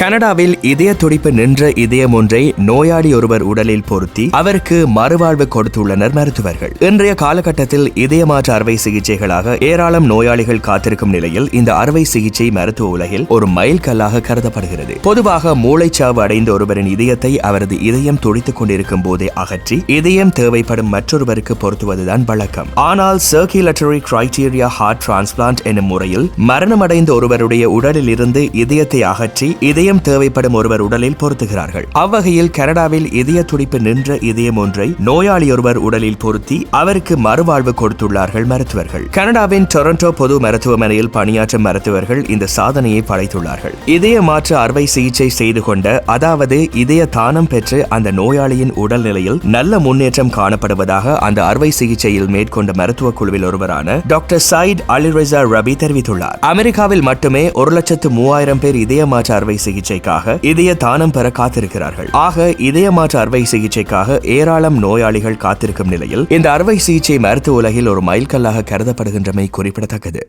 கனடாவில் இதய துடிப்பு நின்ற இதயம் ஒன்றை நோயாளி ஒருவர் உடலில் பொருத்தி அவருக்கு மறுவாழ்வு கொடுத்துள்ளனர் மருத்துவர்கள். இன்றைய காலகட்டத்தில் இதயமாற்று அறுவை சிகிச்சைகளாக ஏராளம் நோயாளிகள் காத்திருக்கும் நிலையில் இந்த அறுவை சிகிச்சை மருத்துவ உலகில் ஒரு மைல் கல்லாக கருதப்படுகிறது. பொதுவாக மூளைச்சாவு அடைந்த ஒருவரின் இதயத்தை அவரது இதயம் துடித்துக் கொண்டிருக்கும் போதே அகற்றி இதயம் தேவைப்படும் மற்றொருவருக்கு பொருத்துவதுதான் வழக்கம். ஆனால் சர்க்குலேட்டரி கிரைட்டீரியா ஹார்ட் டிரான்ஸ்பிளான்ட் எனும் முறையில் மரணமடைந்த ஒருவருடைய உடலில் இருந்து இதயத்தை அகற்றி இதயம் தேவைப்படும் ஒருவர் உடலில் பொருத்துகிறார்கள். அவ்வகையில் கனடாவில் இதய துடிப்பு நின்ற இதயம் ஒன்றை நோயாளியொருவர் உடலில் பொருத்தி அவருக்கு மறுவாழ்வு கொடுத்துள்ளார்கள் மருத்துவர்கள். கனடாவின் டொரண்டோ பொது மருத்துவமனையில் பணியாற்றும் மருத்துவர்கள் இந்த சாதனையை படைத்துள்ளார்கள். இதய மாற்று அறுவை சிகிச்சை செய்து கொண்ட அதாவது இதய தானம் பெற்று அந்த நோயாளியின் உடல்நிலையில் நல்ல முன்னேற்றம் காணப்படுவதாக அந்த அறுவை சிகிச்சையில் மேற்கொண்ட மருத்துவ குழுவில் ஒருவரான டாக்டர் சயிட் அலிரசா ரபி தெரிவித்துள்ளார். அமெரிக்காவில் மட்டுமே ஒரு லட்சத்து மூவாயிரம் பேர் இதய மாற்று அறுவை சிகிச்சைக்காக இதய தானம் பெற காத்திருக்கிறார்கள். ஆக இதய மாற்று அறுவை சிகிச்சைக்காக ஏராளம் நோயாளிகள் காத்திருக்கும் நிலையில் இந்த அறுவை சிகிச்சை மருத்துவ உலகில் ஒரு மைல்கல்லாக கருதப்படுகின்றமை குறிப்பிடத்தக்கது.